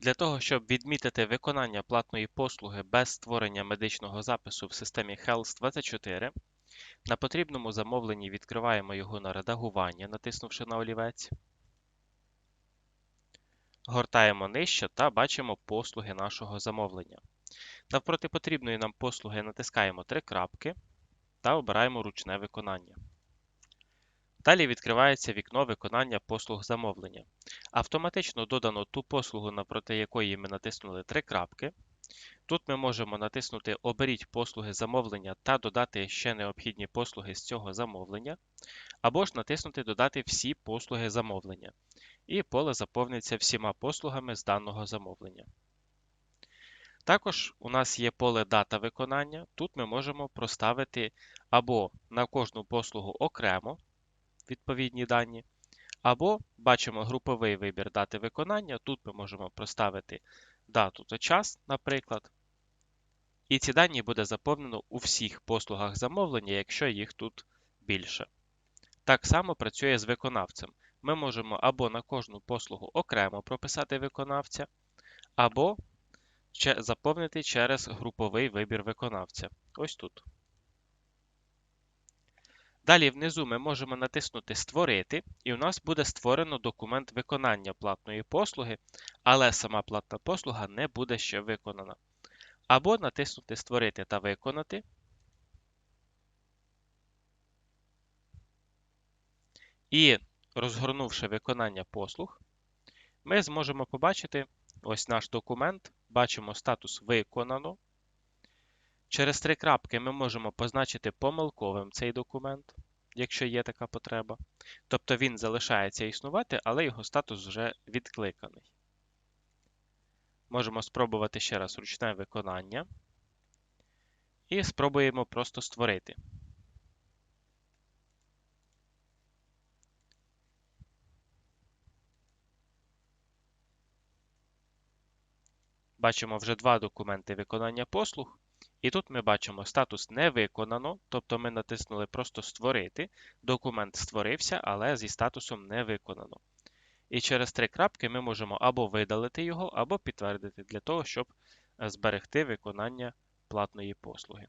Для того, щоб відмітити виконання платної послуги без створення медичного запису в системі Health24, на потрібному замовленні відкриваємо його на редагування, натиснувши на олівець. Гортаємо нижче та бачимо послуги нашого замовлення. Навпроти потрібної нам послуги натискаємо три крапки та обираємо ручне виконання. Далі відкривається вікно виконання послуг замовлення. Автоматично додано ту послугу, навпроти якої ми натиснули три крапки. Тут ми можемо натиснути Оберіть послуги замовлення та додати ще необхідні послуги з цього замовлення, або ж натиснути Додати всі послуги замовлення. І поле заповниться всіма послугами з даного замовлення. Також у нас є поле Дата виконання. Тут ми можемо проставити або на кожну послугу окремо відповідні дані, або бачимо груповий вибір дати виконання. Тут ми можемо проставити дату та час, наприклад. І ці дані буде заповнено у всіх послугах замовлення, якщо їх тут більше. Так само працює з виконавцем. Ми можемо або на кожну послугу окремо прописати виконавця, або заповнити через груповий вибір виконавця. Ось тут. Далі внизу ми можемо натиснути Створити, і у нас буде створено документ виконання платної послуги, але сама платна послуга не буде ще виконана. Або натиснути Створити та виконати. І розгорнувши виконання послуг, ми зможемо побачити ось наш документ, бачимо статус Виконано. Через три крапки ми можемо позначити помилковим цей документ, якщо є така потреба. Тобто він залишається існувати, але його статус вже відкликаний. Можемо спробувати ще раз ручне виконання. І спробуємо просто створити. Бачимо вже два документи виконання послуг. І тут ми бачимо статус не виконано, тобто ми натиснули просто Створити. Документ створився, але зі статусом не виконано. І через три крапки ми можемо або видалити його, або підтвердити для того, щоб зберегти виконання платної послуги.